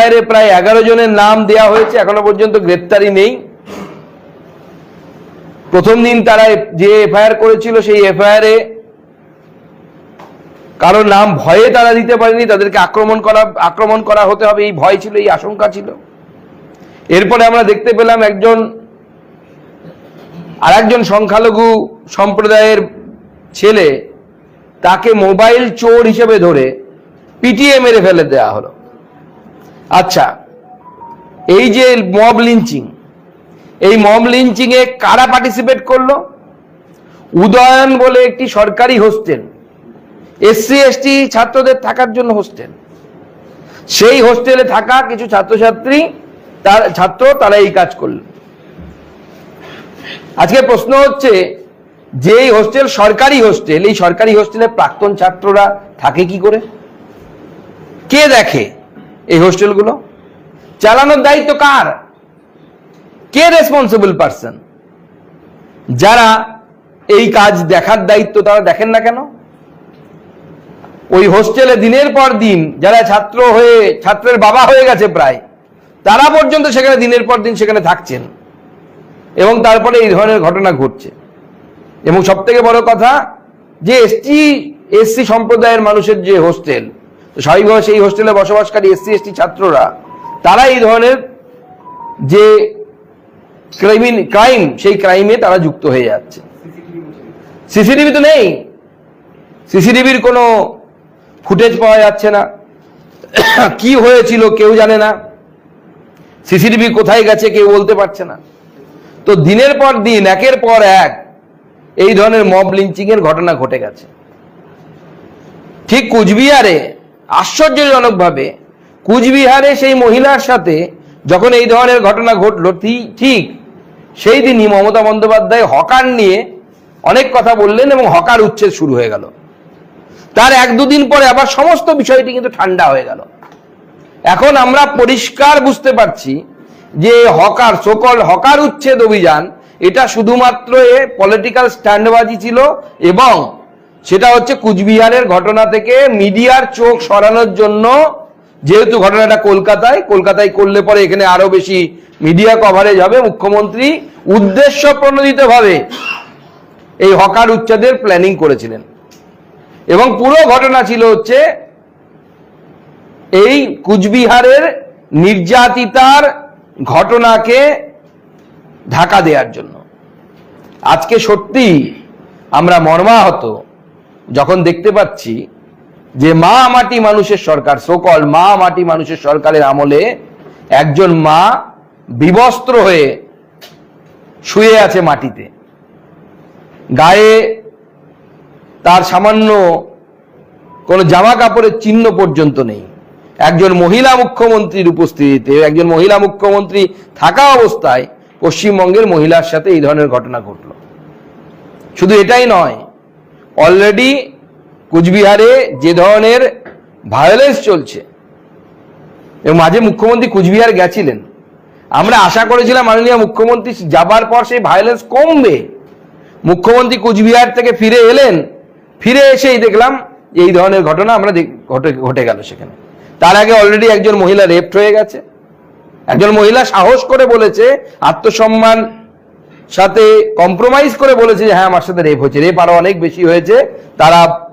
FIR প্রায় এগারো জনের নাম দেয়া হয়েছে, এখনও পর্যন্ত গ্রেপ্তারি নেই। প্রথম দিন তারা যে এফআইআর করেছিল, সেই এফআইআর এ কারোর নাম ভয়ে তারা দিতে পারেনি, তাদেরকে আক্রমণ করা আক্রমণ করা হতে হবে, এই ভয় ছিল, এই আশঙ্কা ছিল। এরপরে আমরা দেখতে পেলাম একজন আর একজন সংখ্যালঘু সম্প্রদায়ের ছেলে, তাকে মোবাইল চোর হিসেবে ধরে পিটিএ মেরে ফেলে দেওয়া হলো। আচ্ছা এই যে মব লিঞ্চিং এই মব লিঞ্চিং এ কারা পার্টিসিপেট করল? উদয়ন বলে একটি সরকারি হোস্টেল এসসি এসটি ছাত্রদের থাকার জন্য হোস্টেল সেই হোস্টেলে থাকা কিছু ছাত্রছাত্রী, তার ছাত্র, তারা এই কাজ করল। আজকে প্রশ্ন হচ্ছে, যে এই হোস্টেল সরকারি হোস্টেল এই সরকারি হোস্টেলে প্রাক্তন ছাত্ররা থাকে কি করে? কে দেখে? এই হোস্টেলগুলো? চালানোর দায়িত্ব কার? কে রেসপন্সিবল পার্সন যারা এই কাজ দেখার দায়িত্ব তারা দেখেন না কেন? ওই হোস্টেলে দিনের পর দিন যারা ছাত্র হয়ে, ছাত্রের বাবা হয়ে গেছে প্রায়, তারা পর্যন্ত সেখানে দিনের পর দিন সেখানে থাকছেন। এবং তারপরে এই ধরনের ঘটনা ঘটছে। এবং সব থেকে বড় কথা, যে এসটি, এসসি সম্প্রদায়ের মানুষের যে হোস্টেল স্বাভাবিকভাবে সেই হোস্টেলে বসবাসকারী এসসি, এসটি ছাত্ররা তারা এই ধরনের যে ক্রাইমিন, ক্রাইম, সেই ক্রাইমে তারা যুক্ত হয়ে যাচ্ছে। সিসিটিভি তো নেই। সিসিটিভির কোনো ফুটেজ পাওয়া যাচ্ছে না। কি হয়েছিল কেউ জানে না। সিসিটিভি কোথায় গেছে কেউ বলতে পারছে না। তো দিনের পর দিন, একের পর এক, এই ধরনের মব লিঞ্চিং এর ঘটনা ঘটে গেছে। ঠিক কুচবিহারে আশ্চর্যজনকভাবে কুচবিহারে সেই মহিলার সাথে যখন এই ধরনের ঘটনা ঘটলো ঠিক সেই দিনই মমতা বন্দ্যোপাধ্যায় হকার নিয়ে অনেক কথা বললেন এবং হকার উচ্ছেদ শুরু হয়ে গেল। তার এক দুদিন পরে আবার সমস্ত বিষয়টি কিন্তু ঠান্ডা হয়ে গেল। এখন আমরা পরিষ্কার বুঝতে পারছি যে হকার সকল হকার উচ্ছেদ অভিযান, এটা শুধুমাত্র এ পলিটিক্যাল স্ট্যান্ডবাজি ছিল এবং সেটা হচ্ছে কুচবিহারের ঘটনা থেকে মিডিয়ার চোখ সরানোর জন্য, যেহেতু ঘটনাটা কলকাতায় কলকাতায় করলে পরে এখানে আরও বেশি মিডিয়া কভারেজ হবে। মুখ্যমন্ত্রী উদ্দেশ্য প্রণোদিত ভাবে এই হকার উচ্ছেদের প্ল্যানিং করেছিলেন। এবং পুরো ঘটনা ছিল হচ্ছে এই কুচবিহারের নির্যাতিতার ঘটনাকে ঢাকা দেওয়ার জন্য। আজকে সত্যি আমরা মর্মাহত। যখন দেখতে পাচ্ছি যে মা মাটি মানুষের সরকার সকল মা মাটি মানুষের সরকারের আমলে একজন মা বিবস্ত্র হয়ে শুয়ে আছে মাটিতে। গায়ে তার সামান্য কোনো জামা কাপড়ের চিহ্ন পর্যন্ত নেই। একজন মহিলা মুখ্যমন্ত্রীর উপস্থিতিতে, একজন মহিলা মুখ্যমন্ত্রী থাকা অবস্থায় পশ্চিমবঙ্গের মহিলার সাথে এই ধরনের ঘটনা ঘটল। শুধু এটাই নয় অলরেডি কুচবিহারে যে ধরনের ভায়োলেন্স চলছে। এবং মাঝে মুখ্যমন্ত্রী কুচবিহার গেছিলেন। আমরা আশা করেছিলাম মাননীয় মুখ্যমন্ত্রী যাবার পর সেই ভায়োলেন্স কমবে। মুখ্যমন্ত্রী কুচবিহার থেকে ফিরে এলেন, ফিরে এসেই দেখলাম এই ধরনের ঘটনা আমরা ঘটে ঘটে গেল সেখানে। তার আগে অলরেডি একজন মহিলা রেপড হয়ে গেছে। একজন মহিলা সাহস করে বলেছে, আত্মসম্মান সাথে কম্প্রোমাইজ করে বলেছে যে হ্যাঁ আমার সাথে রেপ হয়েছে। রেপ আরও অনেক বেশি হয়েছে। তারা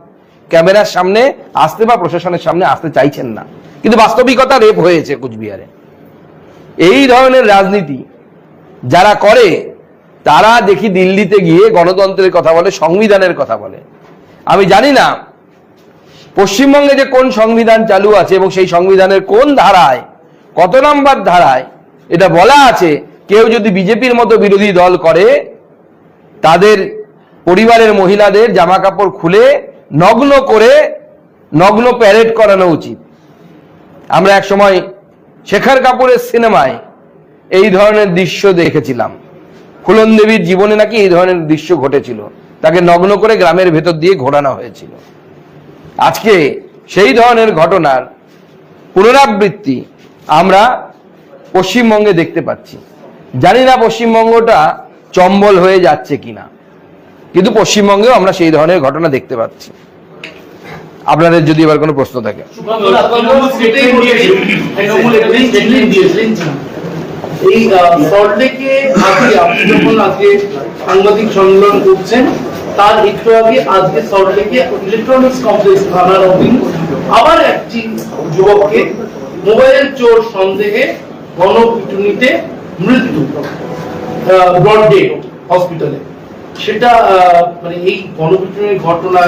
ক্যামেরার সামনে আসতে বা প্রশাসনের সামনে আসতে চাইছেন না। কিন্তু বাস্তবিকতা রেপ হয়েছে কুচবিহারে। এই ধরনের রাজনীতি যারা করে, তারা দেখি দিল্লিতে গিয়ে গণতন্ত্রের কথা বলে, সংবিধানের কথা বলে। আমি জানি না পশ্চিমবঙ্গে যে কোন সংবিধান চালু আছে এবং সেই সংবিধানের কোন ধারায়, কত নম্বর ধারায় এটা বলা আছে কেউ যদি বিজেপির মতো বিরোধী দল করে, তাদের পরিবারের মহিলাদের জামা কাপড় খুলে নগ্ন করে, নগ্ন প্যারেড করানো উচিত। আমরা এক সময় শেখর কাপুরের সিনেমায় এই ধরনের দৃশ্য দেখেছিলাম। ফুলন দেবীর জীবনে নাকি এই ধরনের দৃশ্য ঘটেছিল। তাকে নগ্ন করে গ্রামের ভেতর দিয়ে ঘোরানো হয়েছিল। আজকে সেই ধরনের ঘটনার পুনরাবৃত্তি আমরা পশ্চিমবঙ্গে দেখতে পাচ্ছি। জানি না পশ্চিমবঙ্গটা চম্বল হয়ে যাচ্ছে কিনা। কিন্তু পশ্চিমবঙ্গেও আমরা সেই ধরনের ঘটনা দেখতে পাচ্ছি। আপনাদের যদি এবার কোনো প্রশ্ন থাকে। সাংবাদিক সম্মেলন করছেন, তার একটু আগে আজকে সল্টলেকে ইলেকট্রনিক্স কমপ্লেক্স থানার অধীন আবার একটি যুবককে মোবাইল চোর সন্দেহে গণপিটুনিতে মৃত্যু ব্রড ডে হসপিটালে সেটা মানে এই গণপিটুনির ঘটনা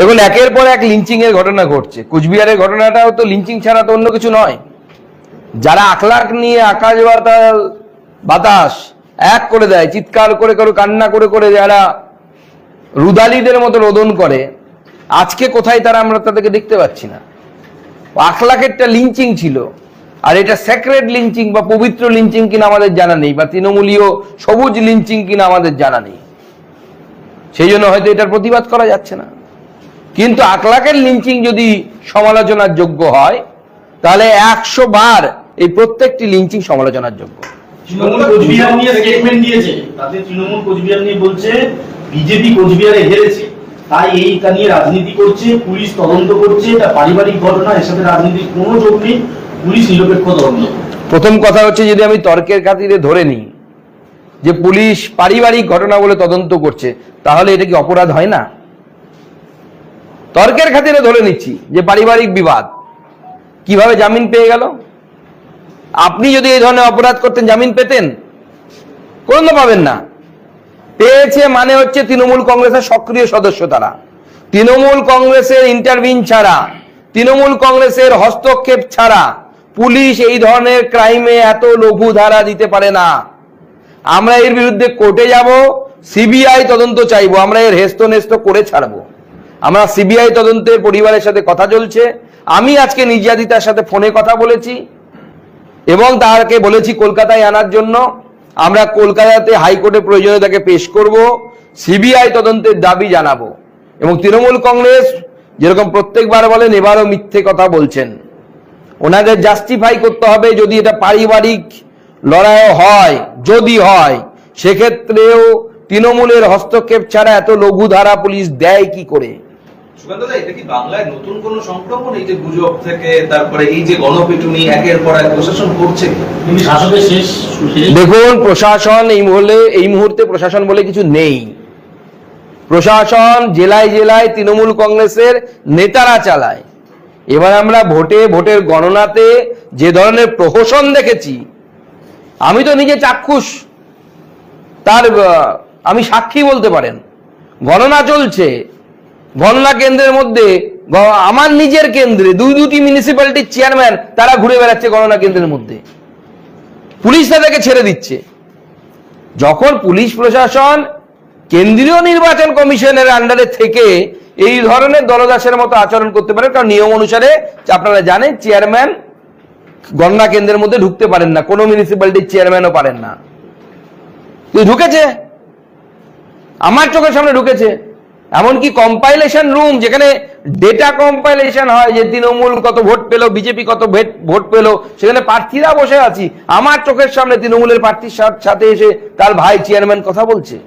দেখুন, একের পর এক লিঞ্চিং এর ঘটনা ঘটছে। কুচবিহারের ঘটনাটাও তো লিঞ্চিং ছাড়া তো অন্য কিছু নয়। যারা আখলাখ নিয়ে আকাশ বাতাল, বাতাস এক করে দেয়, চিৎকার করে করে কান্না করে করে যারা রুদালিদের মতো রোদন করে, আজকে কোথায় তারা আমরা তাদেরকে দেখতে পাচ্ছি না। আখলাখেরটা লিঞ্চিং ছিল। আর এটা সেক্রেট লিঞ্চিং বা পবিত্র লিঞ্চিং কিনা আমাদের জানা নেই, বা তৃণমূলীয় সবুজ লিঞ্চিং কিনা আমাদের জানা নেই। সেই জন্য হয়তো এটার প্রতিবাদ করা যাচ্ছে না। কিন্তু আখলাকের লিঞ্চিং যদি সমালোচনার যোগ্য হয়, তাহলে একশো বার এই প্রত্যেকটি লিঞ্চিং সমালোচনার যোগ্য। তৃণমূল কোচবিহার নিয়ে বলছে, বিজেপি কোচবিহারে হেরেছে। তাই এইটা নিয়ে রাজনীতি করছে, পুলিশ তদন্ত করছে, এটা পারিবারিক ঘটনা, এর সাথে রাজনীতির কোনো যোগ নেই। পুলিশ নিরপেক্ষ তদন্ত। প্রথম কথা হচ্ছে যদি আমি তর্কের খাতিরে ধরে নিই যে পুলিশ পারিবারিক ঘটনা বলে তদন্ত করছে, তাহলে এটা কি অপরাধ হয় না? তর্কের খাতিরে ধরে নিচ্ছি যে পারিবারিক বিবাদ। কীভাবে জামিন পেয়ে গেল? আপনি যদি এই ধরনের অপরাধ করতেন, জামিন পেতেন? কোনো পাবেন না। পেয়েছে মানে হচ্ছে তৃণমূল কংগ্রেসের সক্রিয় সদস্য তারা। তৃণমূল কংগ্রেসের ইন্টারভিন ছাড়া, তৃণমূল কংগ্রেসের হস্তক্ষেপ ছাড়া পুলিশ এই ধরনের ক্রাইমে এত লঘু ধারা দিতে পারে না। আমরা এর বিরুদ্ধে কোর্টে যাব, সিবিআই তদন্ত চাইব, আমরা এর হেস্ত নেস্ত করে ছাড়বো। আমরা সিবিআই তদন্তের পরিবারের সাথে কথা চলছে। আমি আজকে নির্যাতিতার সাথে ফোনে কথা বলেছি এবং তাকে বলেছি কলকাতায় আনার জন্য। আমরা কলকাতাতে হাইকোর্টে প্রয়োজনে তাকে পেশ করব, সিবিআই তদন্তের দাবি জানাব এবং তৃণমূল কংগ্রেস যেরকম প্রত্যেকবার বলেন, এবারও মিথ্যে কথা বলছেন। ওনাদের জাস্টিফাই করতে হবে যদি এটা পারিবারিক লড়াইও হয় যদি হয় সেক্ষেত্রেও তৃণমূলের হস্তক্ষেপ ছাড়া এত লঘু ধারা পুলিশ দেয় কি করে? এটা কি বাংলায় নতুন কোন সংক্রমণ? এই যে গুজব থেকে তারপরে এই যে গণপিটুনি একের পর এক প্রশাসন করছে কি? কিন্তু শাসকের শেষ শেষ দেখুন প্রশাসন এই মুহূর্তে এই মুহূর্তে প্রশাসন বলে কিছু নেই। প্রশাসন জেলায় জেলায় তৃণমূল কংগ্রেসের নেতারা চালায়। এবার আমরা ভোটে, ভোটের গণনাতে যে ধরনের প্রহসন দেখেছি, আমি তো নিজে চাক্ষুষ, তার আমি সাক্ষী বলতে পারেন। গণনা চলছে, গণনা কেন্দ্রের মধ্যে আমার নিজের কেন্দ্রে, দুই, দুটি মিউনিসিপ্যালিটির চেয়ারম্যান তারা ঘুরে বেড়াচ্ছে গণনা কেন্দ্রের মধ্যে। পুলিশ তাদেরকে ছেড়ে দিচ্ছে। যখন পুলিশ প্রশাসন কেন্দ্রীয় নির্বাচন কমিশনের আন্ডারে থেকে এই ধরনের দলদাসের মতো আচরণ করতে পারেন, কারণ নিয়ম অনুসারে আপনারা জানেন চেয়ারম্যান গণনা কেন্দ্রের মধ্যে ঢুকতে পারেন না, কোনো মিউনিসিপ্যালিটির চেয়ারম্যানও পারেন না। ঢুকেছে? আমার চোখের সামনে ঢুকেছে। এমনকি কম্পাইলেশন রুম যেখানে ডেটা কম্পাইলেশন হয়, যে তৃণমূল কত ভোট পেল বিজেপি কত ভেট- পেল, সেখানে প্রার্থীরা বসে আছি। আমার চোখের সামনে তৃণমূলের প্রার্থীর সাথে এসে তার ভাই চেয়ারম্যান কথা বলছে।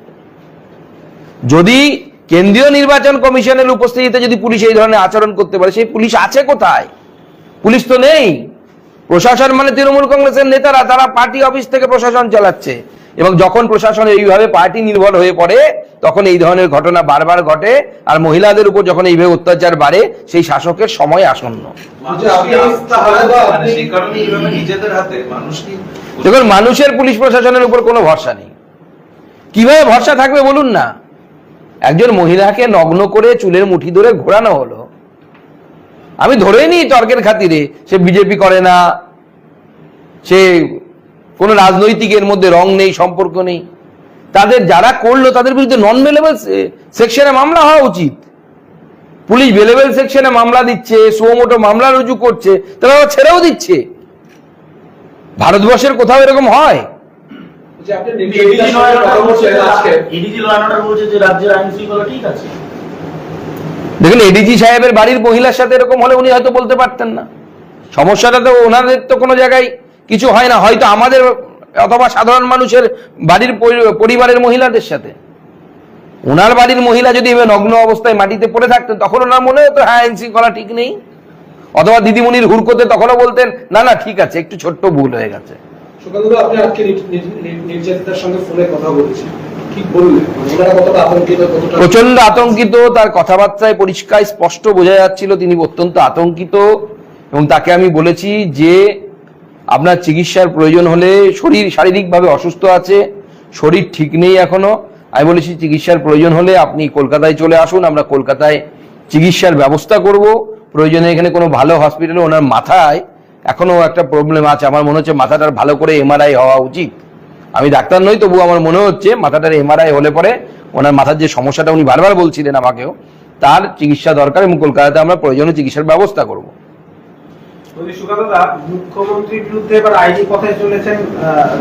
যদি কেন্দ্রীয় নির্বাচন কমিশনের উপস্থিতিতে যদি পুলিশ এই ধরনের আচরণ করতে পারে সেই পুলিশ আছে কোথায়? পুলিশ তো নেই। প্রশাসন মানে তৃণমূল কংগ্রেসের নেতারা তারা পার্টি অফিস থেকে প্রশাসন চালাচ্ছে। এবং যখন প্রশাসন এইভাবে পার্টি নির্ভর হয়ে পড়ে তখন এই ধরনের ঘটনা বারবার ঘটে আর মহিলাদের উপর যখন এইভাবে অত্যাচার বাড়ে সেই শাসকের সময় আসন্ন। দেখুন মানুষের পুলিশ প্রশাসনের উপর কোনো ভরসা নেই। কীভাবে ভরসা থাকবে বলুন না। একজন মহিলাকে নগ্ন করে চুলের মুঠি ধরে ঘোরানো হলো। আমি ধরেই নিই তর্কের খাতিরে, সে বিজেপি করে না, সে কোনো রাজনৈতিকের মধ্যে রং নেই, সম্পর্ক নেই। তাদের যারা করল, তাদের বিরুদ্ধে নন বেলেবল সেকশনে মামলা হওয়া উচিত। পুলিশ বেলেবেল সেকশনে মামলা দিচ্ছে, সুমোটো মামলা রুজু করছে, তারা ছেড়েও দিচ্ছে। ভারতবর্ষের কোথাও এরকম হয়? দেখুন এডিজি সাহেবের বাড়ির মহিলার সাথে এরকম হলে উনি হয়তো বলতে পারতেন না। সমস্যাটা তো ওনাদের তো কোনো জায়গায় কিছু হয় না হয়তো আমাদের অথবা সাধারণ মানুষের বাড়ির পরিবারের মহিলাদের সাথে। ওনার বাড়ির মহিলা যদি নগ্ন অবস্থায় মাটিতে পড়ে থাকতেন তখন ওনার মনে হতো হ্যাঁ আইন শৃঙ্খলা ঠিক নেই। অথবা দিদিমণির হুড়কোতে তখনও বলতেন না না ঠিক আছে একটু ছোট্ট ভুল হয়ে গেছে। সুকান্ত আপনি আজকে নির- নির- নির- নির্যাতিতার সঙ্গে ফোনে কথা বলেছেন। মানে প্রচণ্ড আতঙ্কিত তার কথাবার্তায় পরিষ্কার স্পষ্ট বোঝা যাচ্ছিল তিনি অত্যন্ত আতঙ্কিত, এবং তাকে আমি বলেছি যে আপনার চিকিৎসার প্রয়োজন হলে শরীর শারীরিকভাবে অসুস্থ আছে, শরীর ঠিক নেই এখনও। আমি বলেছি চিকিৎসার প্রয়োজন হলে আপনি কলকাতায় চলে আসুন, আমরা কলকাতায় চিকিৎসার ব্যবস্থা করব। প্রয়োজনে এখানে কোনো ভালো হসপিটালে ওনার মাথায় এখনও একটা প্রবলেম আছে। আমার মনে হচ্ছে মাথাটার ভালো করে এমআরআই হওয়া উচিত। আমি ডাক্তার নই তবু আমার মনে হচ্ছে মাথাটার এমআরআই হলে পরে ওনার মাথার যে সমস্যাটা উনি বারবার বলছিলেন আমাকেও, তার চিকিৎসা দরকার এবং কলকাতাতে আমরা প্রয়োজনীয় চিকিৎসার ব্যবস্থা করব। মুখ্যমন্ত্রীর বিরুদ্ধে এবার আইনি কথায় চলেছেন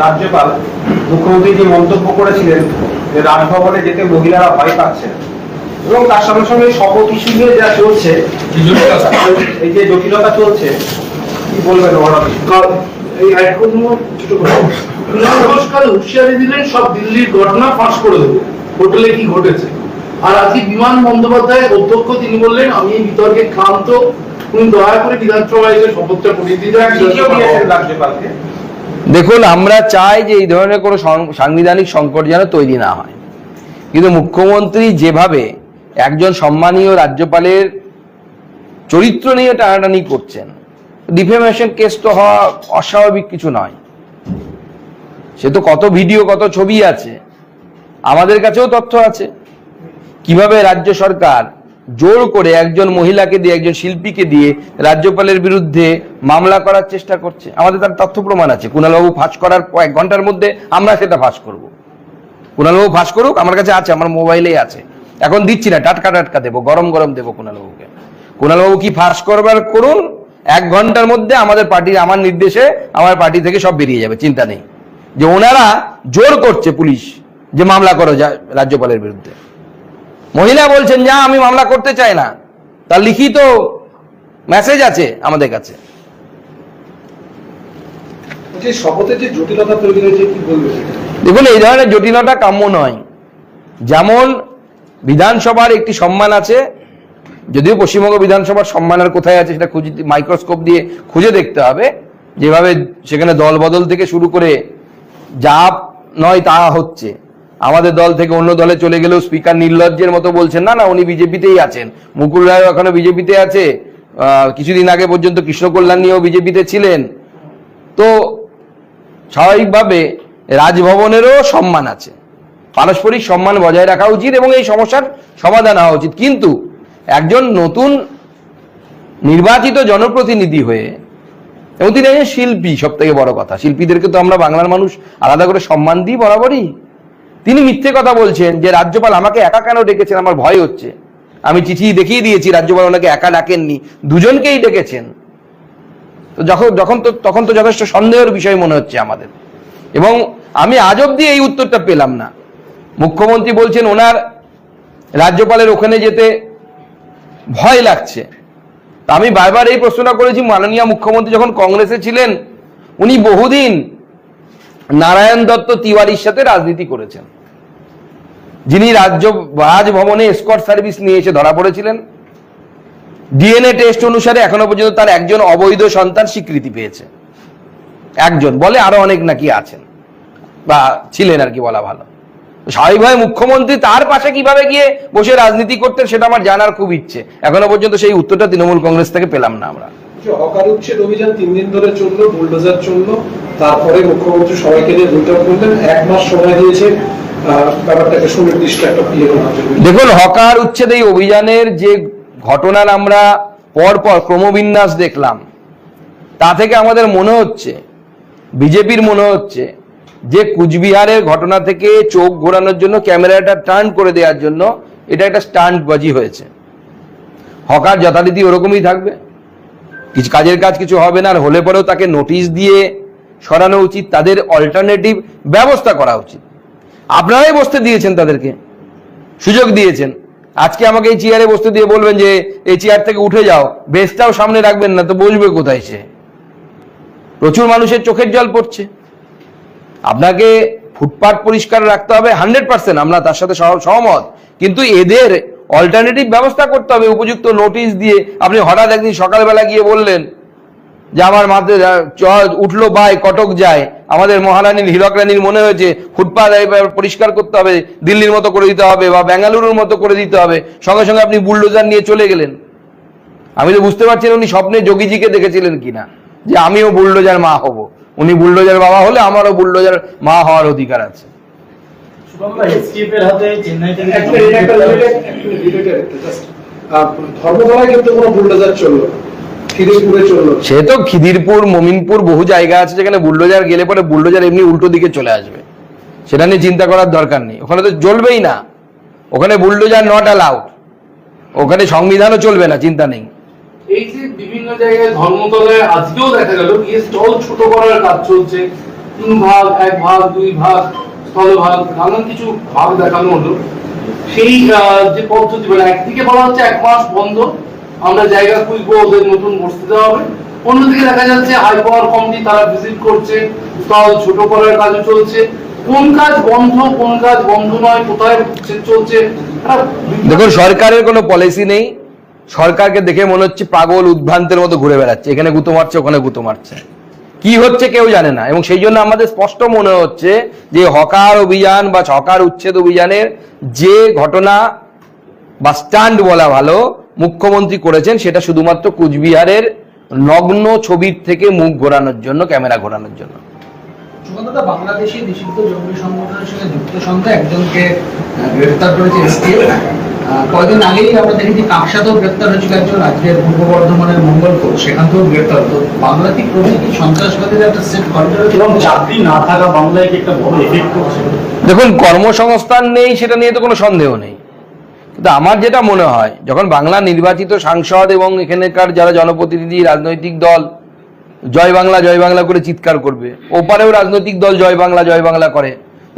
রাজ্যপাল। মুখ্যমন্ত্রী যে মন্তব্য করেছিলেন রাজভবনে যেতে মহিলারা ভয় পাচ্ছেন এবং তার সঙ্গে সঙ্গে শপথ ইস্যু নিয়ে যা চলছে, এই যে জটিলতা চলছে কি বলবেন ওরা কাল- এই আরেকটু ছোট করে। নমস্কার হুঁশিয়ারি দিলেন সব দিল্লির ঘটনা ফাঁস করে দেবো। হোটেলে কি ঘটেছে? আর আজকে বিমান বন্দ্যোপাধ্যায় অধ্যক্ষ তিনি বললেন আমি এই বিতর্কে ক্লান্ত উনি দয়া করে বিধানসভায় এসে শপথটা পড়িয়ে দিন চিঠিও দিয়েছেন রাজ্যপালকে দেখুন আমরা চাই যে এই ধরনের কোনো সাংবিধানিক সংকট যেন তৈরি না হয়। কিন্তু মুখ্যমন্ত্রী যেভাবে একজন সম্মানীয় রাজ্যপালের চরিত্র নিয়ে টানাটানি করছেন ডিফেমেশন কেস তো হওয়া অস্বাভাবিক কিছু নয়। সে তো কত ভিডিও, কত ছবি আছে, আমাদের কাছেও তথ্য আছে। কীভাবে রাজ্য সরকার জোর করে একজন মহিলাকে দিয়ে, একজন শিল্পীকে দিয়ে রাজ্যপালের বিরুদ্ধে মামলা করার চেষ্টা করছে? আমাদের তার তথ্য প্রমাণ আছে। কুণালবাবু ফাঁস করার কয়েক ঘণ্টার মধ্যে আমরা সেটা ফাঁস করব। কুণালবাবু ফাঁস করুক, আমার কাছে আছে, আমার মোবাইলেই আছে। এখন দিচ্ছি না, টাটকা টাটকা দেবো, গরম গরম দেবো কুণালবাবুকে। কুণালবাবু কি ফাঁস করবার করুন? এক ঘণ্টার মধ্যে আমাদের পার্টির আমার নির্দেশে আমার পার্টি থেকে সব বেরিয়ে যাবে চিন্তা নেই। যে ওনারা জোর করছে পুলিশ যে মামলা করো রাজ্যপালের বিরুদ্ধে। মহিলা বলছেন যা আমি মামলা করতে চাই না। তার লিখিত মেসেজ আছে আমাদের কাছে। দেখুন এই ধরনের জটিলতা কাম্য নয়। যেমন বিধানসভার একটি সম্মান আছে যদিও পশ্চিমবঙ্গ বিধানসভার সম্মানের কোথায় আছে সেটা খুঁজে মাইক্রোস্কোপ দিয়ে খুঁজে দেখতে হবে। যেভাবে সেখানে দল বদল থেকে শুরু করে যা নয় তা হচ্ছে। আমাদের দল থেকে অন্য দলে চলে গেলেও স্পিকার নির্লজ্জের মতো বলছেন, না না, উনি বিজেপিতেই আছেন। মুকুল রায় এখনও বিজেপিতে আছে। কিছুদিন আগে পর্যন্ত কৃষ্ণ কল্যাণ নিয়েও বিজেপিতে ছিলেন। তো স্বাভাবিকভাবে রাজভবনেরও সম্মান আছে। পারস্পরিক সম্মান বজায় রাখা উচিত এবং এই সমস্যার সমাধান হওয়া উচিত। কিন্তু একজন নতুন নির্বাচিত জনপ্রতিনিধি হয়ে, এবং তিনি একজন শিল্পী সব থেকে বড় কথা। শিল্পীদেরকে তো আমরা বাংলার মানুষ আলাদা করে সম্মান দিই, বরাবরই। তিনি মিথ্যে কথা বলছেন যে, রাজ্যপাল আমাকে একা কেন ডেকেছেন? আমার ভয় হচ্ছে। আমি চিঠি দেখিয়ে দিয়েছি, রাজ্যপাল ওনাকে একা ডাকেননি। দুজনকেই ডেকেছেন। তো যখন যখন তো, তখন তো যথেষ্ট সন্দেহের বিষয় মনে হচ্ছে আমাদের। এবং আমি আজ অব্দি এই উত্তরটা পেলাম না। মুখ্যমন্ত্রী বলছেন, ওনার রাজ্যপালের ওখানে যেতে ভয় লাগছে। আমি বারবার এই প্রশ্নটা করেছি, মাননীয় মুখ্যমন্ত্রী যখন কংগ্রেসে ছিলেন, উনি বহুদিন নারায়ণ দত্ত তিওয়ারির সাথে রাজনীতি করেছেন। যিনি রাজ্য রাজভবনে এসকট সার্ভিস নিয়ে এসে ধরা পড়েছিলেন। ডিএনএ টেস্ট অনুসারে এখনও পর্যন্ত তার একজন অবৈধ সন্তান স্বীকৃতি পেয়েছে। একজন, বলে আরও অনেক নাকি আছেন, বা ছিলেন আর কি বলা ভালো। স্বাভাবিকভাবে মুখ্যমন্ত্রী তার পাশে কীভাবে গিয়ে বসে রাজনীতি করতেন সেটা আমার জানার খুব ইচ্ছে। এখনও পর্যন্ত সেই উত্তরটা তৃণমূল কংগ্রেস থেকে পেলাম না আমরা। হকার উচ্ছেদ অভিযান তিন দিন ধরে চলল বুলডোজার চলল। তারপরে মুখ্যমন্ত্রী সবাইকে নিয়ে বৈঠক করলেন। এক মাস সময় দিয়েছে। আহ, ব্যাপারটাকে সুনির্দিষ্ট একটা করার জন্য দেখুন হকার উচ্ছেদ এই অভিযানের যে ঘটনার আমরা পরপর ক্রমবিন্যাস দেখলাম তা থেকে আমাদের মনে হচ্ছে বিজেপির মনে হচ্ছে যে কুচবিহারের ঘটনা থেকে চোখ ঘোরানোর জন্য ক্যামেরাটা টার্ন করে দেওয়ার জন্য এটা একটা স্টান্টবাজি হয়েছে। হকার যথারীতি ওরকমই থাকবে। কিছু কাজের কাজ কিছু হবে না, আর হলে পরেও তাকে নোটিশ দিয়ে সরানো উচিত, তাদের অল্টারনেটিভ ব্যবস্থা করা উচিত। আপনারাই বসতে দিয়েছেন তাদেরকে, সুযোগ দিয়েছেন। আজকে আমাকে এই চেয়ারে বসতে দিয়ে বলবেন যে, এই চেয়ার থেকে উঠে যাও বেসটাও সামনে রাখবেন না তো বসবে কোথায় সে? প্রচুর মানুষের চোখের জল পড়ছে। আপনাকে ফুটপাথ পরিষ্কার রাখতে হবে হান্ড্রেড পার্সেন্ট, আমরা তার সাথে সহ- সহমত। কিন্তু এদের অল্টারনেটিভ ব্যবস্থা করতে হবে, উপযুক্ত নোটিশ দিয়ে। আপনি হঠাৎ একদিন সকালবেলা গিয়ে বললেন যে, আমার মাথায় উঠল বাই, কটক যায়। আমাদের মহারানীর, হীরক রানীর মনে হয়েছে ফুটপাথ পরিষ্কার করতে হবে, দিল্লির মতো করে দিতে হবে বা বেঙ্গালুরুর মতো করে দিতে হবে। সঙ্গে সঙ্গে আপনি বুলডোজার নিয়ে চলে গেলেন। আমি তো বুঝতে পারছি না উনি স্বপ্নে যোগীজিকে দেখেছিলেন কিনা, যে আমিও বুলডোজার মা হব। উনি বুলডোজার বাবা হলে আমারও বুলডোজার মা হওয়ার অধিকার আছে। ধর্মতলায় কিন্তু কোনো বুলডোজার চলল। সে তো খিদিরপুর মমিনপুর বহু জায়গা আছে যেখানে বুলডোজার গেলে পরে বুলডোজার এমনি উল্টো দিকে চলে আসবে। সেটা নিয়ে চিন্তা করার দরকার নেই। ওখানে তো চলবেই না। ওখানে বুলডোজার নট অ্যালাউড ওখানে সংবিধানও চলবে না চিন্তা নেই। এই যে বিভিন্ন জায়গায় ধর্মতলায় আজকেও দেখা গেল গিয়ে স্টল ছোট করার কাজ চলছে। তিন ভাগ এক ভাগ দুই ভাগ স্থলভাগ নানান কিছু ভাগ দেখানো হলো। সেই যে পদ্ধতি মানে একদিকে বলা হচ্ছে এক মাস বন্ধ আমরা জায়গা খুঁজবো ওদের নতুন বসতে হবে। অন্যদিকে দেখা যাচ্ছে হাই পাওয়ার কমিটি তারা ভিজিট করছে স্টল ছোট করার কাজও চলছে। কোন কাজ বন্ধ কোন কাজ বন্ধ নয় কোথায় চলছে দেখুন সরকারের কোনো পলিসি নেই। সরকারকে দেখে মনে হচ্ছে পাগল উদ্ভ্রান্তের মতো ঘুরে বেড়াচ্ছে। এখানে গুতো মারছে, ওখানে গুতো মারছে। কি হচ্ছে কেউ জানে না। এবং সেই জন্য আমাদের স্পষ্ট মনে হচ্ছে যে হকার অভিযান বা ছকার উচ্ছেদ অভিযানের যে ঘটনা বা স্ট্যান্ড বলা ভালো মুখ্যমন্ত্রী করেছেন, সেটা শুধুমাত্র কুচবিহারের নগ্ন ছবির থেকে মুখ ঘোরানোর জন্য, ক্যামেরা ঘোরানোর জন্য। সুগন্ধদা বাংলাদেশি নিষিদ্ধ জঙ্গি সংগঠনের সঙ্গে যুক্ত সন্দেহে একজনকে গ্রেফতার করেছে এসটিএফ কয়েকদিন আগেই আমরা দেখেছি কাকসাতেও গ্রেফতার হয়েছিল একজন পূর্ব বর্ধমানের মঙ্গলপুর সেখান থেকেও গ্রেফতার হতো বাংলা কি প্রতিটি সন্ত্রাসবাদীদের একটা সেট কন্ট্রোল এবং চাকরি না থাকা বাংলায় কি একটা বড় এফেক্ট করছে? দেখুন কর্মসংস্থান নেই সেটা নিয়ে তো কোনো সন্দেহ নেই। কিন্তু আমার যেটা মনে হয় যখন বাংলা নির্বাচিত সাংসদ এবং এখানকার যারা জনপ্রতিনিধি রাজনৈতিক দল জয় বাংলা জয় বাংলা করে চিৎকার করবে। ওপারেও রাজনৈতিক দল জয় বাংলা জয় বাংলা করে।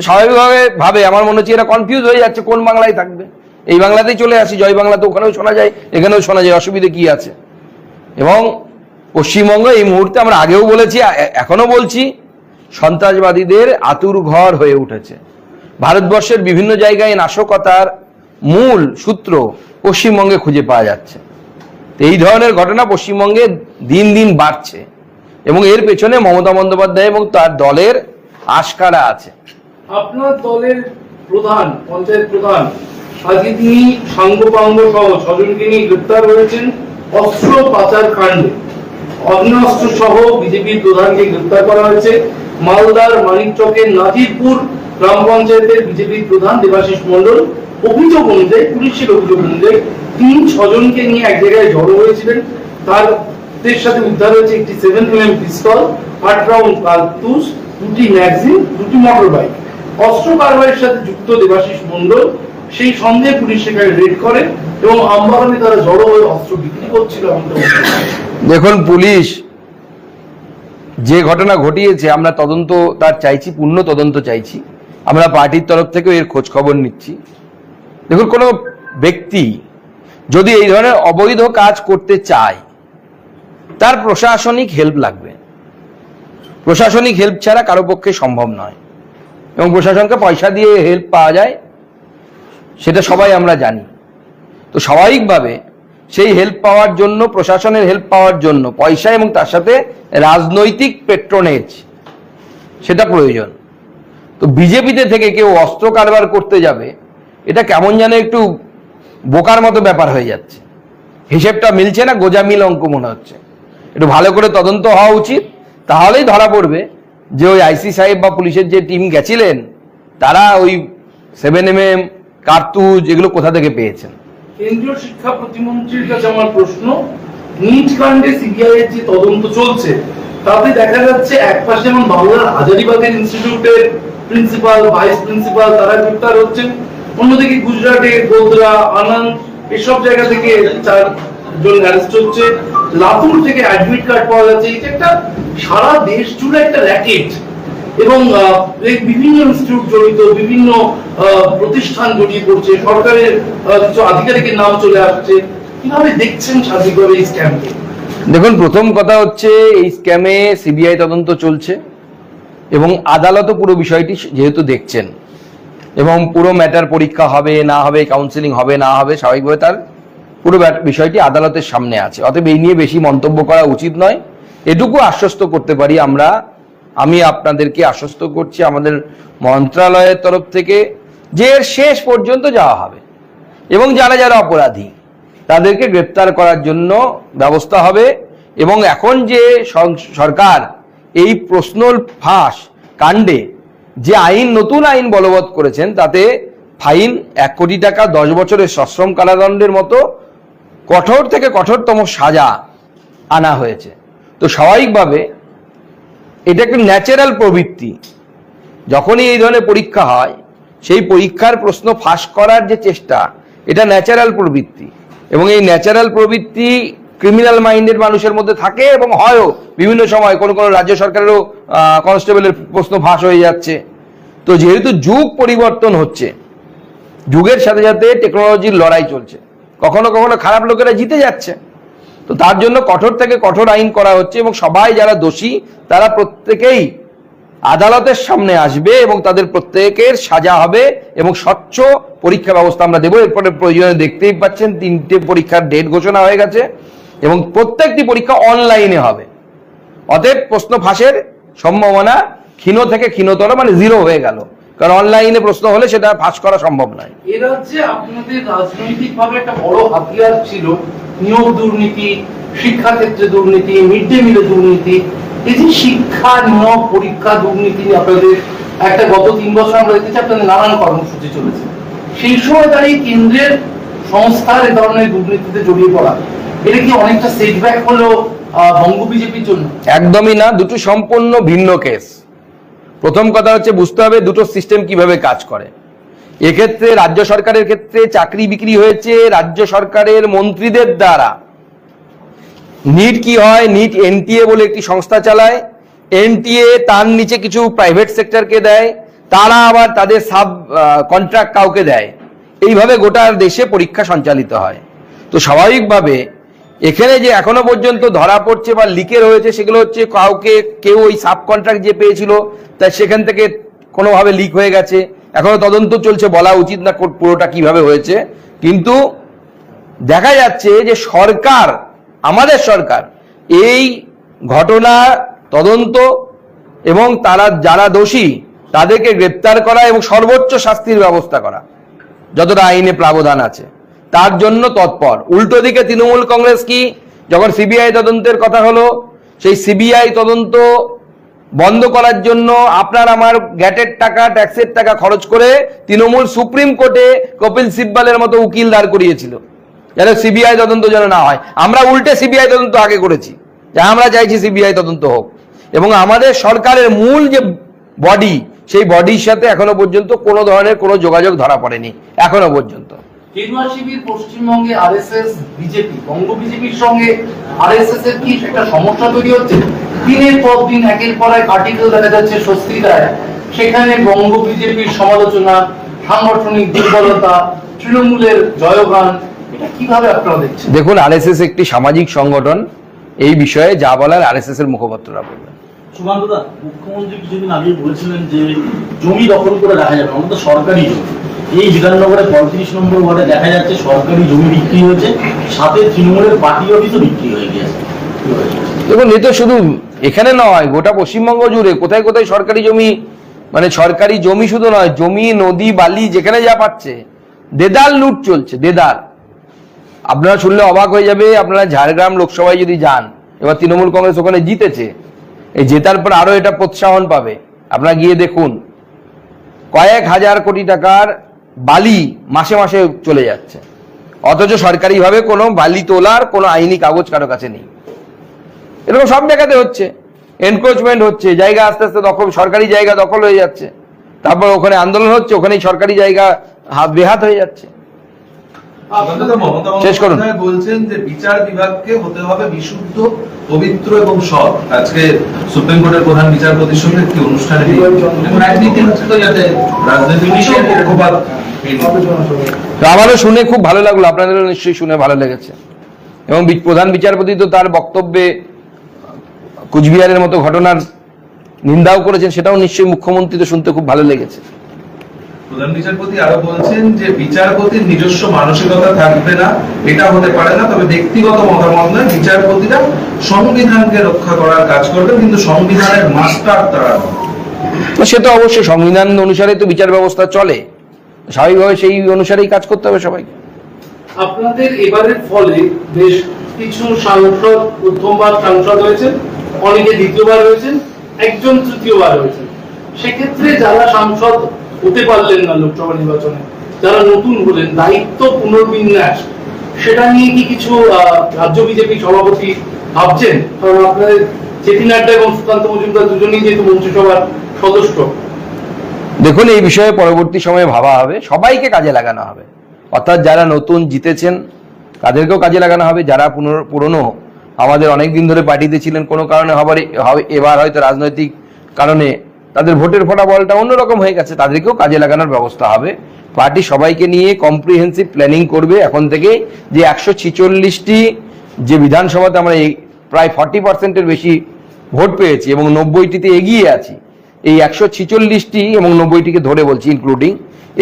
স্বাভাবিকভাবে ভাবে, আমার মনে হচ্ছে এরা কনফিউজ হয়ে যাচ্ছে কোন বাংলায় থাকবে। এই বাংলাতেই চলে আসি, জয় বাংলা তো ওখানেও শোনা যায়, এখানেও শোনা যায়, অসুবিধে কি আছে? এবং পশ্চিমবঙ্গ এই মুহূর্তে আমরা আগেও বলেছি এখনও বলছি, সন্ত্রাসবাদীদের আতুর ঘর হয়ে উঠেছে। ভারতবর্ষের বিভিন্ন জায়গায় নাশকতার মূল সূত্র পশ্চিমবঙ্গে খুঁজে পাওয়া যাচ্ছে। এই ধরনের ঘটনা পশ্চিমবঙ্গে দিন দিন বাড়ছে। এবং এর পেছনে মমতা বন্দ্যোপাধ্যায় এবং তার দলের আশকারা আছে। আপনার দলের প্রধান, পঞ্চায়েত প্রধান আজকে তিনি সাঙ্গ সহ ছজনকে নিয়ে গ্রেপ্তার হয়েছেন অস্ত্র পাচার কাণ্ডে। অগ্নেয়াস্ত্র সহ বিজেপির প্রধানকে গ্রেপ্তার করা হয়েছে। মালদার মানিকচকের নাজিরপুর গ্রাম পঞ্চায়েতের বিজেপির প্রধান দেবাশিস মন্ডল অভিযোগ অনুযায়ী, পুলিশের অভিযোগ অনুযায়ী, তিন ছজনকে নিয়ে এক জায়গায় জড়ো হয়েছিলেন। তাদের সাথে উদ্ধার হয়েছে একটি সেভেন এম পিস্তল আট রাউন্ড কার্তুস দুটি ম্যাগজিন দুটি মোটর বাইক অস্ত্র কারবারের সাথে যুক্ত দেবাশিস মন্ডল সেই সন্দেহে পুলিশ সেখানে রেড করে এবং আমবাগানে তারা জড়ো হয়ে অস্ত্র বিক্রি করছিল দেখুন, পুলিশ, যে ঘটনা ঘটিয়েছে, আমরা তদন্ত তার চাইছি, পূর্ণ তদন্ত চাইছি। আমরা পার্টির তরফ থেকেও এর খোঁজ খবর নিচ্ছি। দেখুন, কোনো ব্যক্তি যদি এই ধরনের অবৈধ কাজ করতে চায় তার প্রশাসনিক হেল্প লাগবে। প্রশাসনিক হেল্প ছাড়া কারও পক্ষে সম্ভব নয়। এবং প্রশাসনকে পয়সা দিয়ে হেল্প পাওয়া যায়, সেটা সবাই আমরা জানি। তো স্বাভাবিকভাবে সেই হেল্প পাওয়ার জন্য, প্রশাসনের হেল্প পাওয়ার জন্য, পয়সা এবং তার সাথে রাজনৈতিক পেট্রোনেজ সেটা প্রয়োজন। তো বিজেপিতে থেকে কেউ অস্ত্র কারবার করতে যাবে, এটা কেমন যেন একটু বোকার মতো ব্যাপার হয়ে যাচ্ছে। হিসেবটা মিলছে না গোজামিল অঙ্ক মনে হচ্ছে। একটু ভালো করে তদন্ত হওয়া উচিত। তাহলেই ধরা পড়বে যে ওই আইসি সাহেব বা পুলিশের যে টিম গেছিলেন, তারা ওই সেভেন এম এম কার্তুজ এগুলো কোথা থেকে পেয়েছেন? কেন্দ্রীয় শিক্ষা প্রতিমন্ত্রীর কাছে আমার প্রশ্ন কাণ্ডে সিবিআই এর যে তদন্ত চলছে, তাতে দেখা যাচ্ছে এক পাশে যেমন বাংলার হাজারিবাগের ইনস্টিটিউটের প্রিন্সিপাল, ভাইস প্রিন্সিপাল, তারা গ্রেপ্তার হচ্ছেন। অন্যদিকে গুজরাটে গোদরা আনন্দ, এসব জায়গা থেকে চারজন অ্যারেস্ট হচ্ছে। লাতুর থেকে অ্যাডমিট কার্ড পাওয়া যাচ্ছে। এটা একটা সারা দেশ জুড়ে একটা র্যাকেট এবং বিভিন্ন ইনস্টিটিউট জড়িত, বিভিন্ন প্রতিষ্ঠান জড়িয়ে পড়ছে। সরকারের কিছু আধিকারিকের নাম চলে আসছে। কীভাবে দেখছেন সার্বিকভাবে এই স্ক্যামকে দেখুন, প্রথম কথা হচ্ছে, এই স্ক্যামে সিবিআই তদন্ত চলছে। এবং আদালতও পুরো বিষয়টি যেহেতু দেখছেন। এবং পুরো ম্যাটার পরীক্ষা হবে, না হবে কাউন্সিলিং হবে, না হবে, স্বাভাবিকভাবে তার পুরো বিষয়টি আদালতের সামনে আছে। অতএব এই নিয়ে বেশি মন্তব্য করা উচিত নয়। এটুকু আশ্বস্ত করতে পারি আমরা। আমি আপনাদেরকে আশ্বস্ত করছি আমাদের মন্ত্রণালয়ের তরফ থেকে যে এর শেষ পর্যন্ত যাওয়া হবে এবং যারা যারা অপরাধী, তাদেরকে গ্রেপ্তার করার জন্য ব্যবস্থা হবে এবং এখন যে সরকার এই প্রশ্ন ফাঁস কাণ্ডে যে আইন, নতুন আইন বলবৎ করেছেন, তাতে ফাইন এক কোটি টাকা, দশ বছরের সশ্রম কারাদণ্ডের মতো কঠোর থেকে কঠোরতম সাজা আনা হয়েছে। তো স্বাভাবিকভাবে এটা একটা ন্যাচারাল প্রবৃত্তি। যখনই এই ধরনের পরীক্ষা হয়, সেই পরীক্ষার প্রশ্ন ফাঁস করার যে চেষ্টা, এটা ন্যাচারাল প্রবৃত্তি। এবং এই ন্যাচারাল প্রবৃত্তি ক্রিমিনাল মাইন্ডেড মানুষের মধ্যে থাকে এবং হয়ও বিভিন্ন সময় কোনো কোনো রাজ্য সরকারেরও কনস্টেবলের প্রশ্ন ফাঁস হয়ে যাচ্ছে। তো যেহেতু যুগ পরিবর্তন হচ্ছে, যুগের সাথে সাথে টেকনোলজির লড়াই চলছে। কখনো কখনো খারাপ লোকেরা জিতে যাচ্ছে। তো তার জন্য কঠোর থেকে কঠোর আইন করা হচ্ছে এবং সবাই যারা দোষী, তারা প্রত্যেকেই আদালতের সামনে আসবে এবং তাদের প্রত্যেকের সাজা হবে এবং স্বচ্ছ পরীক্ষা ব্যবস্থা আমরা দেবো। এরপরে প্রয়োজনে দেখতেই পাচ্ছেন, তিনটে পরীক্ষার ডেট ঘোষণা হয়ে গেছে এবং প্রত্যেকটি পরীক্ষা অনলাইনে হবে। অতএব প্রশ্ন ফাঁসের সম্ভাবনা ক্ষীণ থেকে ক্ষীণতর মানে জিরো হয়ে গেল। কারণ অনলাইনে প্রশ্ন হলে সেটা ফাঁস করা সম্ভব নয়। এ রাজ্যে আপনাদের রাজনৈতিক ভাবে একটা বড় হাতিয়ার ছিল নিয়োগ দুর্নীতি শিক্ষাক্ষেত্রে দুর্নীতি মিড ডে মিলে দুর্নীতি। এই যে শিক্ষা নিয়োগ পরীক্ষা দুর্নীতি আপনাদের একটা গত তিন বছর আমরা দেখেছি আপনাদের নানান কর্মসূচি চলেছে। সেই সময় দাঁড়িয়ে কেন্দ্রের সংস্থার এ ধরনের দুর্নীতিতে জড়িয়ে পড়া এটা কি অনেকটা সেটব্যাক হলো বঙ্গ বিজেপির জন্য? একদমই না দুটো সম্পূর্ণ ভিন্ন কেস প্রথম কথা হচ্ছে বুঝতে হবে দুটো সিস্টেম কীভাবে কাজ করে। এক্ষেত্রে রাজ্য সরকারের ক্ষেত্রে চাকরি বিক্রি হয়েছে রাজ্য সরকারের মন্ত্রীদের দ্বারা। নিট কি হয়? নিট এনটিএ বলে একটি সংস্থা চালায়। এনটিএ তার নিচে কিছু প্রাইভেট সেক্টরকে দেয়। তারা আবার তাদের সাব কন্ট্রাক্ট কাউকে দেয়। এইভাবে গোটা দেশে পরীক্ষা সঞ্চালিত হয়। তো স্বাভাবিকভাবে এখানে যে এখনও পর্যন্ত ধরা পড়ছে বা লিকের হয়েছে সেগুলো হচ্ছে কাউকে কেউ ওই সাব কন্ট্রাক্ট যে পেয়েছিল, তাই সেখান থেকে কোনোভাবে লিক হয়ে গেছে। এখনও তদন্ত চলছে, বলা উচিত না পুরোটা কীভাবে হয়েছে। কিন্তু দেখা যাচ্ছে যে সরকার, আমাদের সরকার, এই ঘটনা, তদন্ত এবং তারা যারা দোষী, তাদেরকে গ্রেপ্তার করা এবং সর্বোচ্চ শাস্তির ব্যবস্থা করা, যতটা আইনে প্রাবধান আছে। তার জন্য তৎপর। উল্টো দিকে তৃণমূল কংগ্রেস কি? যখন সিবিআই তদন্তের কথা হলো, সেই সিবিআই তদন্ত বন্ধ করার জন্য আপনার আমার গ্যাটের টাকা, ট্যাক্সের টাকা খরচ করে তৃণমূল সুপ্রিম কোর্টে কপিল সিব্বালের মতো উকিল দাঁড় করিয়েছিল। যেন সিবিআই তদন্ত যেন না হয়। আমরা উল্টে সিবিআই তদন্ত আগে করেছি। যা আমরা চাইছি সিবিআই তদন্ত হোক। এবং আমাদের সরকারের মূল যে বডি, সেই বডির সাথে এখনও পর্যন্ত কোনো ধরনের কোনো যোগাযোগ ধরা পড়েনি। এখনও পর্যন্ত। কেজুয়া শিবির পশ্চিমবঙ্গে আরএসএস বিজেপি বঙ্গ বিজেপির সঙ্গে আরএসএস এর কি একটা সমস্যা তৈরি হচ্ছে? দিনের পর দিন একের পর এক আর্টিকেল দেখা যাচ্ছে স্বস্তি সেখানে বঙ্গ বিজেপির সমালোচনা সাংগঠনিক দুর্বলতা তৃণমূলের জয়গান এটা কীভাবে আপনারা দেখছেন? দেখুন আরএসএস একটি সামাজিক সংগঠন। এই বিষয়ে যা বলার আরএসএস এর মুখপাত্ররা বলবেন। মুখ্যমন্ত্রী কিছুদিন আগে বলেছিলেন যে জমি দখল করে রাখা যাবে আমাদের সরকারি জমি। এই বিধাননগরে পঁয়ত্রিশ নম্বর ওয়ার্ডে দেখা যাচ্ছে সরকারি জমি বিক্রি হয়েছে, সাথে তৃণমূলের পার্টি অফিসও বিক্রি হয়ে হয়েছে? দেখুন, এ তো শুধু এখানে নয়, গোটা পশ্চিমবঙ্গ জুড়ে। কোথায় কোথায় সরকারি জমি মানে সরকারি জমি শুধু নয়, জমি, নদী, বালি, যেখানে যা পাচ্ছে দেদার লুট চলছে দেদার আপনারা শুনলে অবাক হয়ে যাবে, আপনারা ঝাড়গ্রাম লোকসভায় যদি যান, এবার তৃণমূল কংগ্রেস ওখানে জিতেছে, এই জেতার পর আরও এটা প্রোৎসাহন পাবে। আপনারা গিয়ে দেখুন, কয়েক হাজার কোটি টাকার বালি মাসে মাসে চলে যাচ্ছে। অথচ সরকারিভাবে কোনো বালি তোলার কোনো আইনি কাগজ কারও কাছে নেই। এরকম সব জায়গাতে হচ্ছে। এনক্রোচমেন্ট হচ্ছে, জায়গা আস্তে আস্তে দখল, সরকারি জায়গা দখল হয়ে যাচ্ছে। তারপর ওখানে আন্দোলন হচ্ছে, ওখানেই সরকারি জায়গা হাত বেহাত হয়ে যাচ্ছে। শেষ করুন। বলছেন যে বিচার বিভাগকে হতে হবে বিশুদ্ধ পবিত্র এবং সৎ। আজকে সুপ্রিম কোর্টের প্রধান বিচারপতির সঙ্গে একটি অনুষ্ঠানে রাজনীতি মুক্ত যাতে রাজনৈতিক বিষয়ে পক্ষপাত আমারও শুনে খুব ভালো লাগল আপনাদেরও নিশ্চয়ই শুনে ভালো লেগেছে। এবং বি- প্রধান বিচারপতি তো তার বক্তব্যে কুচবিহারের মতো ঘটনার নিন্দাও করেছেন সেটাও নিশ্চয়ই মুখ্যমন্ত্রী তো শুনতে খুব ভালো লেগেছে। প্রধান বিচারপতি আরও বলছেন যে বিচারপতির নিজস্ব মানসিকতা থাকবে না এটা হতে পারে না তবে ব্যক্তিগত মতামত নয় বিচারপতিরা সংবিধানকে রক্ষা করার কাজ করবেন কিন্তু সংবিধানের মাস্টার তারা সে তো অবশ্যই সংবিধান অনুসারে তো বিচার ব্যবস্থা চলে। স্বাভাবিকভাবে সেই অনুসারেই কাজ করতে হবে সবাইকে। আপনাদের এবারের ফলে বেশ কিছু সাংসদ প্রথমবার সাংসদ হয়েছেন অনেকে দ্বিতীয়বার হয়েছেন একজন তৃতীয়বার হয়েছেন। সেক্ষেত্রে যারা সাংসদ হতে পারলেন না লোকসভা নির্বাচনে। যারা নতুন হলেন, দায়িত্ব পুনর্বিন্যাস, সেটা নিয়ে কি কিছু রাজ্য বিজেপি সভাপতি ভাবছেন? কারণ আপনাদের জেপি নাড্ডা এবং সুকান্ত মজুমদার দুজনেই যেহেতু মন্ত্রিসভার সদস্য। দেখুন, এই বিষয়ে পরবর্তী সময়ে ভাবা হবে। সবাইকে কাজে লাগানো হবে। অর্থাৎ যারা নতুন জিতেছেন, তাদেরকেও কাজে লাগানো হবে। যারা পুনর, পুরনো, আমাদের অনেক দিন ধরে পার্টিতে ছিলেন, কোনো কারণে হবার হবে- এবার হয়তো রাজনৈতিক কারণে তাদের ভোটের ফলাফলটা অন্যরকম হয়ে গেছে তাদেরকেও কাজে লাগানোর ব্যবস্থা হবে। পার্টি সবাইকে নিয়ে কম্প্রিহেন্সিভ প্ল্যানিং করবে। এখন থেকে যে একশো ছিচল্লিশটি যে বিধানসভাতে আমরা এই প্রায় ফর্টি পার্সেন্টের বেশি ভোট পেয়েছি এবং নব্বইটিতে এগিয়ে আছি এই একশো ছিচল্লিশটি এবং নব্বইটিকে ধরে বলছি ইনক্লুডিং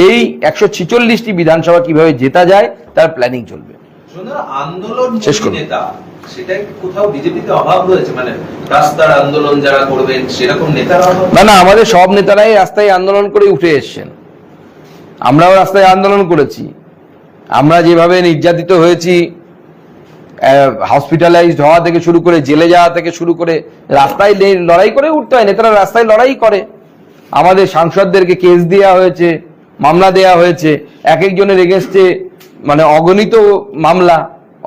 এই একশো ছিচল্লিশটি বিধানসভা কীভাবে জেতা যায় তার প্ল্যানিং চলবে। আন্দোলন শেষ করুন। মানে না না, আমাদের সব নেতারাই রাস্তায় আন্দোলন করে উঠে এসছেন। আমরাও রাস্তায় আন্দোলন করেছি। আমরা যেভাবে নির্যাতিত হয়েছি হসপিটালাইজড হওয়া থেকে শুরু করে, জেলে যাওয়া থেকে শুরু করে, রাস্তায় লড়াই করে উঠতে হয়, নেতারা রাস্তায় লড়াই করে। আমাদের সাংসদদেরকে কেস দেওয়া হয়েছে, মামলা দেওয়া হয়েছে এক একজনের এগেনস্টে মানে অগণিত মামলা,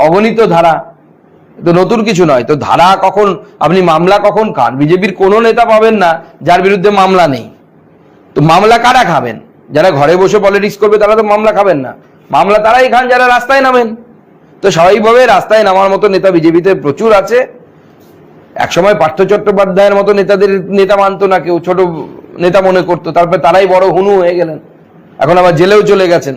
অগণিত ধারা। তো নতুন কিছু নয়। তো ধারা কখন, আপনি মামলা কখন খান? বিজেপির কোনো নেতা পাবেন না যার বিরুদ্ধে মামলা নেই। তো মামলা কারা খাবেন? যারা ঘরে বসে পলিটিক্স করবে তারা তো মামলা খাবেন না। মামলা তারাই খান যারা রাস্তায় নামেন। তো স্বাভাবিকভাবে রাস্তায় নামার মতো নেতা বিজেপিতে প্রচুর আছে। একসময় পার্থ চট্টোপাধ্যায়ের মতো নেতাদের নেতা মানতো না কেউ, ছোট নেতা মনে করতো। তারপর তারাই বড় হুনু হয়ে গেলেন। এখন আবার জেলেও চলে গেছেন।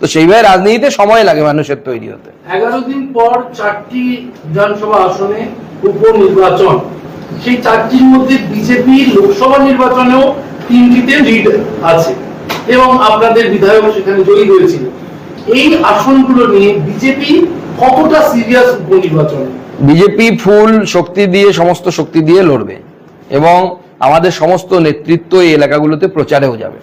তো সেইভাবে রাজনীতিতে সময় লাগে মানুষের তৈরি হতে। এগারো দিন পর চারটি বিধানসভা আসনে উপনির্বাচন। সেই চারটির মধ্যে বিজেপি লোকসভা নির্বাচনেও তিনটিতে লিড আছে এবং আপনাদের বিধায়ক সেখানে জয়ী হয়েছিল। এই আসনগুলো নিয়ে বিজেপি কতটা সিরিয়াস উপনির্বাচনে? বিজেপি ফুল শক্তি দিয়ে সমস্ত শক্তি দিয়ে লড়বে এবং আমাদের সমস্ত নেতৃত্ব এই এলাকাগুলোতে প্রচারেও যাবে।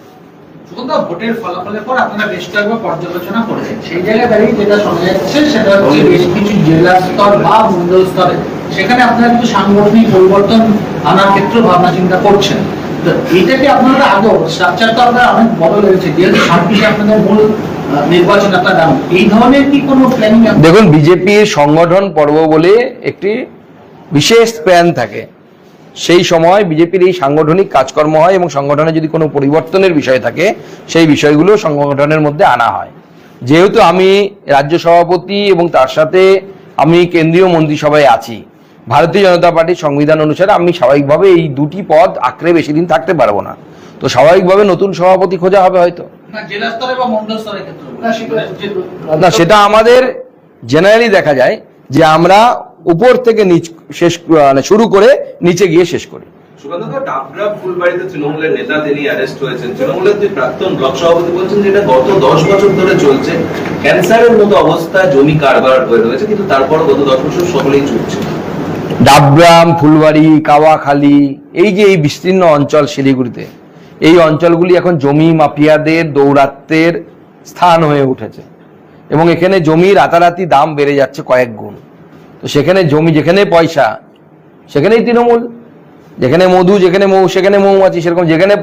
সুগন্ধা ভোটের ফলাফলের পর আপনারা বেশ কয়েকবার পর্যালোচনা করেছেন। সেই জায়গায় দাঁড়িয়ে যেটা শোনা যাচ্ছে সেটা হচ্ছে বেশ কিছু জেলা স্তর বা মন্ডল স্তরে। সেখানে আপনারা কিছু সাংগঠনিক পরিবর্তন আনার ক্ষেত্রে ভাবনা চিন্তা করছেন। তো এইটাকে আপনারা আগেও স্ট্রাকচার তো আপনারা অনেক বদল হয়েছে যেহেতু ছাব্বিশে আপনাদের মূল নির্বাচন আপনার এই ধরনের কি কোনো প্ল্যানিং দেখুন বিজেপির সংগঠন পর্ব বলে একটি বিশেষ প্ল্যান থাকে। সেই সময় বিজেপির এই সাংগঠনিক কাজকর্ম হয় এবং সংগঠনে যদি কোনো পরিবর্তনের বিষয় থাকে সেই বিষয়গুলো সংগঠনের মধ্যে আনা হয়। যেহেতু আমি রাজ্য সভাপতি এবং তার সাথে আমি কেন্দ্রীয় মন্ত্রিসভায় আছি ভারতীয় জনতা পার্টির সংবিধান অনুসারে আমি স্বাভাবিকভাবে এই দুটি পদ আঁকড়ে বেশি দিন থাকতে পারব না। তো স্বাভাবিকভাবে নতুন সভাপতি খোঁজা হবে হয়তো। না জেলা স্তরে বা মন্ডল স্তরের ক্ষেত্রে না, সেটা- না সেটা আমাদের জেনারেলি দেখা যায় যে আমরা উপর থেকে নিচ শেষ মানে শুরু করে নিচে গিয়ে শেষ করি। ডাবগ্রাম তৃণমূলের নেতা তিনি অ্যারেস্ট হয়েছেন। তৃণমূলের দুই প্রাক্তন ব্লক সভাপতি বলছেন যে এটা গত দশ বছর ধরে চলছে। ক্যান্সারের মতো অবস্থা জমি কারবার হয়ে রয়েছে কিন্তু তারপর গত দশ বছর সকলেই চলছে। ডাবগ্রাম ফুলবাড়ি কাওয়াখালী এই যে এই বিস্তীর্ণ অঞ্চল শিলিগুড়িতে এই অঞ্চলগুলি এখন জমি মাফিয়াদের দৌরাত্মের স্থান হয়ে উঠেছে। এবং এখানে জমি রাতারাতি দাম বেড়ে যাচ্ছে কয়েক গুণ। তো সেখানে জমি, যেখানে পয়সা, সেখানেই তৃণমূল, যেখানে মধু, যেখানে মৌ, সেখানে মৌমাছি, সেরকম যেখানে